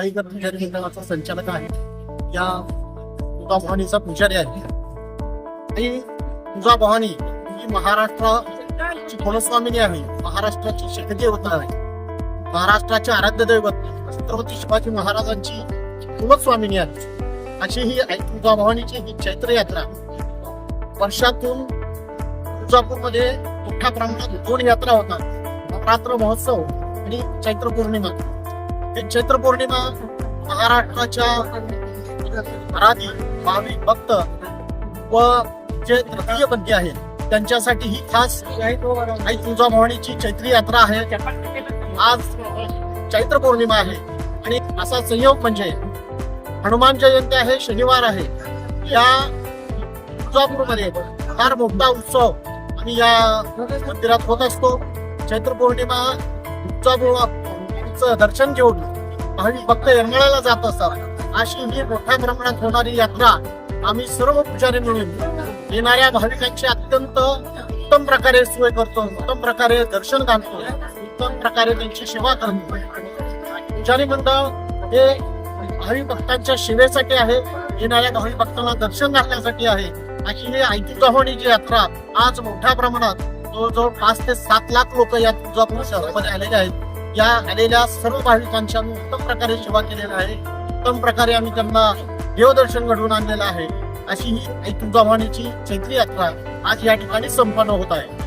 पाळीकर पुजारी मंडळाचा संचालक आहे या तुझा भवानीचा पुजारी आहे आणि तुझा भवानी ही महाराष्ट्राची कुलस्वामिनी आहे. महाराष्ट्राची शेकदेवता आहे. महाराष्ट्राचे आराध्य दैवत छत्रपती शिवाजी महाराजांची कुलस्वामिनी आहे अशी ही तुझा भवानीची ही चैत्र यात्रा वर्षातून तुळजापूरमध्ये मोठ्या प्रमाणात दोन यात्रा होतात. नवरात्र महोत्सव आणि चैत्र पौर्णिमा. हे चैत्र पौर्णिमा महाराष्ट्राच्या आराधी भाविक भक्त व जे तृतीय बंदी आहेत त्यांच्यासाठी ही खास आई तुळजाभवानीची चैत्री यात्रा आहे. आज चैत्र पौर्णिमा आहे. आणि असा संयोग म्हणजे हनुमान जयंती आहे शनिवार आहे. या तुळजापूरमध्ये फार मोठा उत्सव आणि या मंदिरात होत असतो. चैत्र पौर्णिमा तुळजापूरचं दर्शन घेऊन भाविक भक्त येरमाळ्याला जात असतात अशी ही मोठ्या प्रमाणात होणारी यात्रा आम्ही सर्व पुजारी मिळून येणाऱ्या भाविकांची अत्यंत उत्तम प्रकारे सोय करतो उत्तम प्रकारे दर्शन घालतो उत्तम प्रकारे त्यांची सेवा करतो. पुजारी मंडळ हे भाविक भक्तांच्या सेवेसाठी आहे येणाऱ्या भाविक भक्तांना दर्शन घालण्यासाठी आहे. अशी ही ऐतिहासिक यात्रा आज मोठ्या प्रमाणात जवळजवळ पाच ते सात लाख लोक या तुळजापूर शहरामध्ये आलेले आहेत. या आलेल्या सर्व भाविकांची आम्ही उत्तम प्रकारे सेवा केलेली आहे. उत्तम प्रकारे आम्ही त्यांना देवदर्शन घडवून आणलेलं आहे. अशी ही आई तुळजाभवानीची चैत्री यात्रा आज या ठिकाणी संपन्न होत आहे.